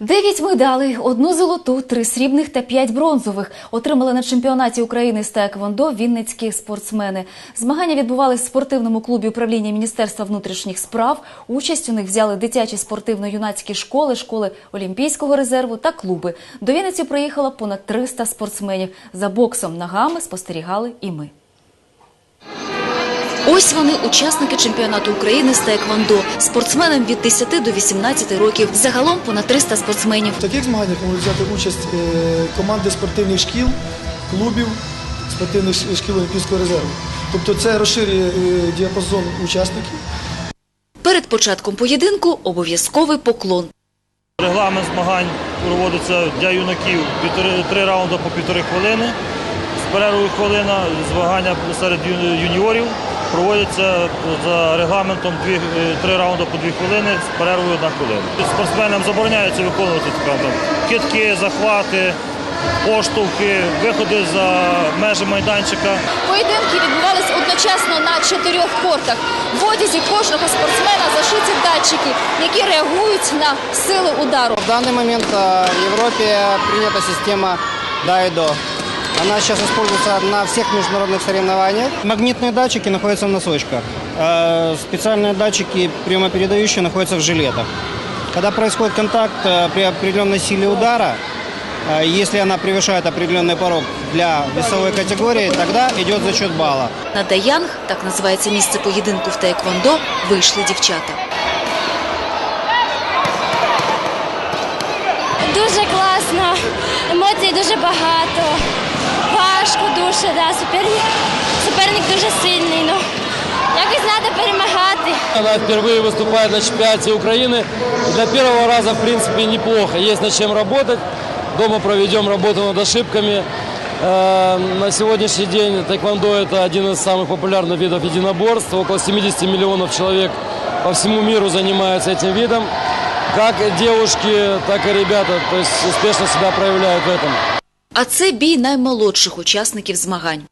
Дев'ять медалей, одну золоту, три срібних та п'ять бронзових отримали на чемпіонаті України з таеквондо вінницькі спортсмени. Змагання відбувались в спортивному клубі управління Міністерства внутрішніх справ. Участь у них взяли дитячі спортивно-юнацькі школи, школи Олімпійського резерву та клуби. До Вінниці приїхало понад 300 спортсменів. За боксом ногами спостерігали і ми. Ось вони, учасники чемпіонату України з таеквондо. Спортсменам від 10 до 18 років. Загалом понад 300 спортсменів. В таких змаганнях можуть взяти участь е, команди спортивних шкіл, клубів, спортивних шкіл Олімпійського резерву. Тобто це розширює е, діапазон учасників. Перед початком поєдинку обов'язковий поклон. Регламент змагань проводиться для юнаків три раунди по півтори хвилини. З перервою хвилина змагання серед юніорів проводяться за регламентом дві, е, три раунди по дві хвилини з перервою одна хвилина. Спортсменам забороняється виконувати там, китки, захвати, поштовхи, виходи за межі майданчика. Поєдинки відбувалися одночасно на чотирьох кортах. В одязі кожного спортсмена зашиті датчики, які реагують на силу удару. В данный момент в Европе принята система Дайдо. Она сейчас используется на всех международных соревнованиях. Магнитные датчики находятся в носочках. Э, Специальные датчики прямопередающие находятся в жилетах. Когда происходит контакт э, при определенной силе удара, э, если она превышает определенный порог для весовой категории, тогда идет зачет балла. На Даянг, так називається місце поєдинку в таеквондо, вийшли дівчата. Дуже класно, емоцій дуже багато. Важко дуже, да. суперник, суперник дуже сильний. Ну, якось треба перемагати. Она впервые выступает на чемпионате Украины. Для первого раза, в принципе, неплохо. Есть над чем работать. Дома проведем работу над ошибками. На сегодняшний день тайквондо – это один из самых популярных видов единоборств. Около 70 миллионов человек по всему миру занимаются этим видом. Как девушки, так и ребята то есть успешно себя проявляют в этом. А це бій наймолодших учасників змагань.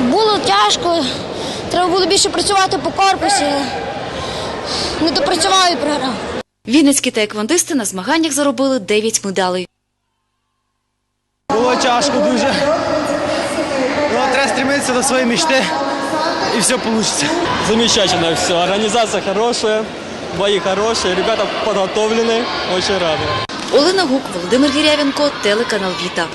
Було тяжко, треба було більше працювати по корпусі. Не допрацював і програв. Вінницькі таеквондисти на змаганнях заробили 9 медалей. Було тяжко дуже. Ну, треба стремитися до своєї мечти і все вийде. Замечательно все. Организация хорошая, бои хороші, ребята підготовлені, дуже раді. Олена Гук, Володимир Гірявенко, телеканал Віта.